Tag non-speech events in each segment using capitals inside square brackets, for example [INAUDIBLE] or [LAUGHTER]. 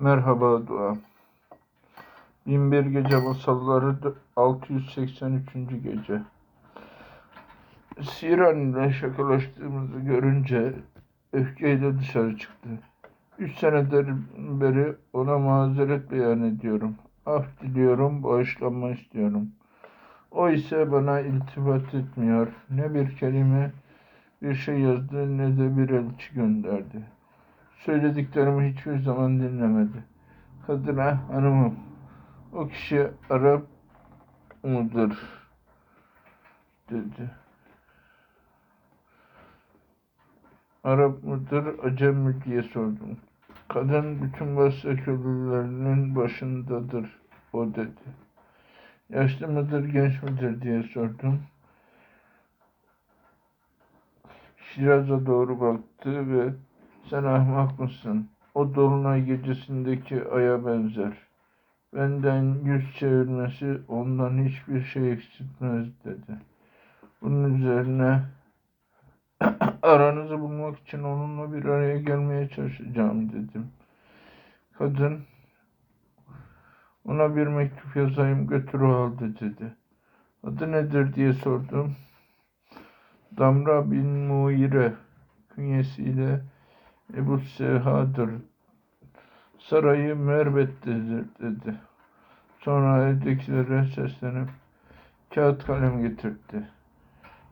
Merhaba dua. Binbir Gece Masalları 683. Gece. Siran ile şakalaştığımızı görünce öfkeyle dışarı çıktı. Üç senedir beri ona mazeret beyan ediyorum. Af diliyorum, bağışlanma istiyorum. O ise bana iltifat etmiyor. Ne bir kelime, bir şey yazdı ne de bir elçi gönderdi. Söylediklerimi hiçbir zaman dinlemedi. Kadına hanımım, o kişi Arap mıdır? dedi. Arap mıdır, Acem mi diye sordum. Kadın bütün Basra köylülerinin başındadır, o dedi. Yaşlı mıdır, genç midir diye sordum. Şiraz'a doğru baktı ve sen ahmak mısın? O dolunay gecesindeki aya benzer. Benden yüz çevirmesi ondan hiçbir şey eksiltmez dedi. Bunun üzerine [CLEARS THROAT] aranızı bulmak için onunla bir araya gelmeye çalışacağım dedim. Kadın ona bir mektup yazayım götür o halde dedi. Adı nedir diye sordum. Damra bin Muire künyesiyle Ebu Seha'dır. Sarayı Merbet'tedir dedi. Sonra evdekilere seslenip kağıt kalem getirdi.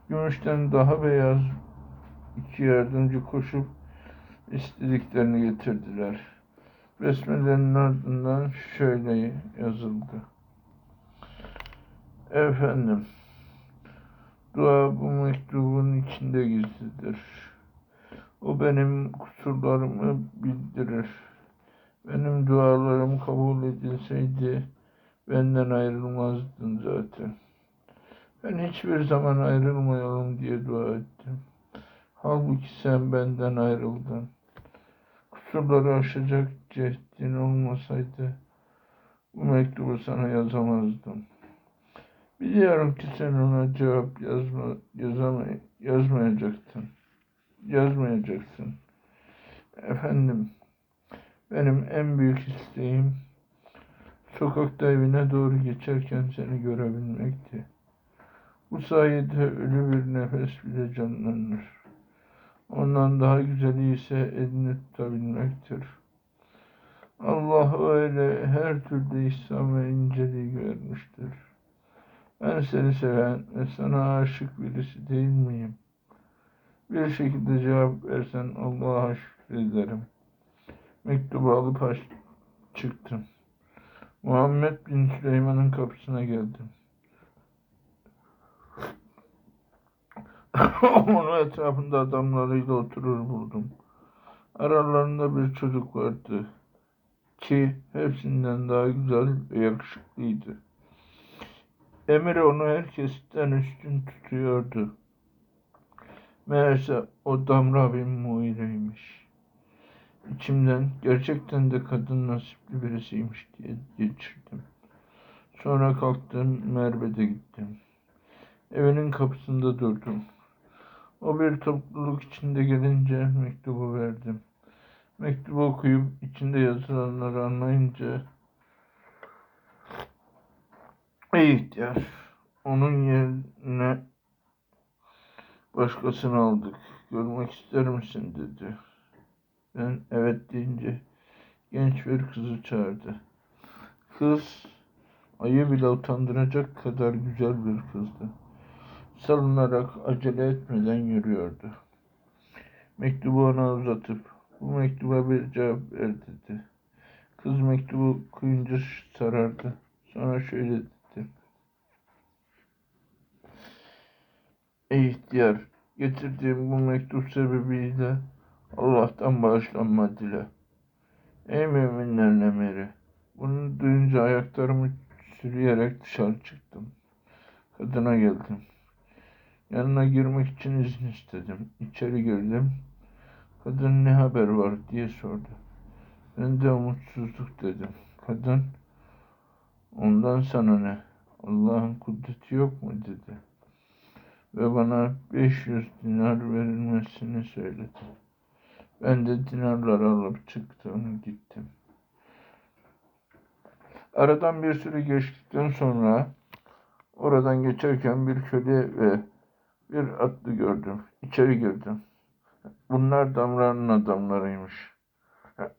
Gümüşten daha beyaz iki yardımcı koşup istediklerini getirdiler. Besmele'nin ardından şöyle yazıldı. Efendim, dua bu mektubun içinde gizlidir. O benim kusurlarımı bildirir. Benim dualarım kabul edilseydi benden ayrılmazdın zaten. Ben hiçbir zaman ayrılmayalım diye dua ettim. Halbuki sen benden ayrıldın. Kusurları aşacak cehdin olmasaydı bu mektubu sana yazamazdım. Biliyorum ki sen ona cevap yazma, yazamay, yazmayacaktın. Yazmayacaksın. Efendim, benim en büyük isteğim sokakta evine doğru geçerken seni görebilmekti. Bu sayede ölü bir nefes bile canlanır. Ondan daha güzeli ise elini tutabilmektir. Allah öyle her türlü İslam ve inceliği vermiştir. Ben seni seven ve sana aşık birisi değil miyim? Bir şekilde cevap versen Allah'a şükrederim. Mektubu alıp çıktım. Muhammed bin Süleyman'ın kapısına geldim. [LAUGHS] Onun etrafında adamlarıyla oturur buldum. Aralarında bir çocuk vardı ki hepsinden daha güzel ve yakışıklıydı. Emir onu herkesten üstün tutuyordu. Meğerse o Damra bin Muire'ymiş. İçimden gerçekten de kadın nasipli birisiymiş diye geçirdim. Sonra kalktım Merve'de gittim. Evinin kapısında durdum. O bir topluluk içinde gelince mektubu verdim. Mektubu okuyup içinde yazılanları anlayınca Ey ihtiyar, onun yerine başkasını aldık. Görmek ister misin dedi. Ben evet deyince genç bir kızı çağırdı. Kız ayı bile utandıracak kadar güzel bir kızdı. Salınarak acele etmeden yürüyordu. Mektubu ona uzatıp bu mektuba bir cevap ver dedi. Kız mektubu okuyunca sarardı. Sonra şöyle dedi. Ey ihtiyar, getirdiğim bu mektup sebebiyle Allah'tan bağışlanma dile. Ey müminlerin emiri, bunu duyunca ayaklarımı sürüyerek dışarı çıktım. Kadına geldim. Yanına girmek için izin istedim. İçeri girdim. Kadın ne haber var diye sordu. Ben de umutsuzluk dedim. Kadın ondan sana ne? Allah'ın kudreti yok mu dedi. Ve bana 500 dinar verilmesini söyledi. Ben de dinarları alıp çıktım gittim. Aradan bir süre geçtikten sonra oradan geçerken bir köle ve bir atlı gördüm. İçeri girdim. Bunlar Damra'nın adamlarıymış. [COUGHS]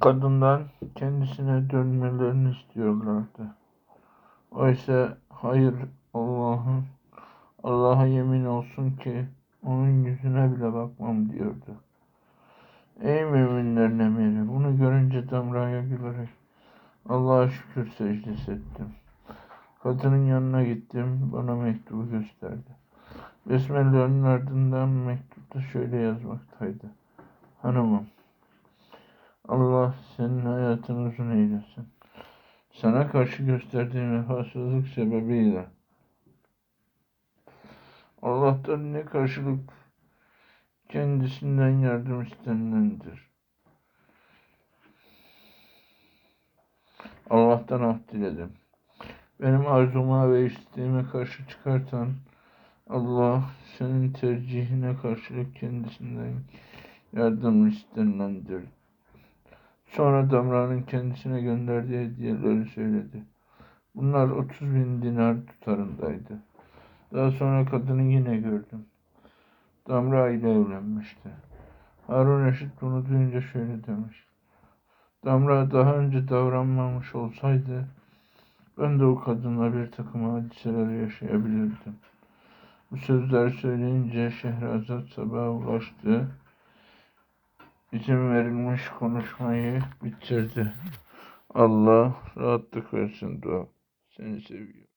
Kadından kendisine dönmelerini istiyorlardı. Oysa hayır Allah'ın Allah'a yemin olsun ki onun yüzüne bile bakmam diyordu. Ey müminlerin emiri bunu görünce Damra'ya gülerek Allah'a şükür secdesi ettim. Kadının yanına gittim bana mektubu gösterdi. Besmele'nin ardından mektupta şöyle yazmaktaydı. Hanımım Allah senin hayatını uzun eylesin. Sana karşı gösterdiğim vefasızlık sebebiyle Allah'tan ne karşılık kendisinden yardım istenilendir. Allah'tan af diledim. Benim arzuma ve isteğime karşı çıkarsan Allah senin tercihine karşılık kendisinden yardım istenilendir. Sonra Damra'nın kendisine gönderdiği hediyeleri söyledi. Bunlar 30 bin dinar tutarındaydı. Daha sonra kadını yine gördüm. Damra ile evlenmişti. Harun Reşit bunu duyunca şöyle demiş. Damra daha önce davranmamış olsaydı ben de o kadınla bir takım hadiseler yaşayabilirdim. Bu sözler söyleyince Şehrazat sabaha ulaştı. İzin verilmiş konuşmayı bitirdi. Allah rahatlık versin dua. Seni seviyorum.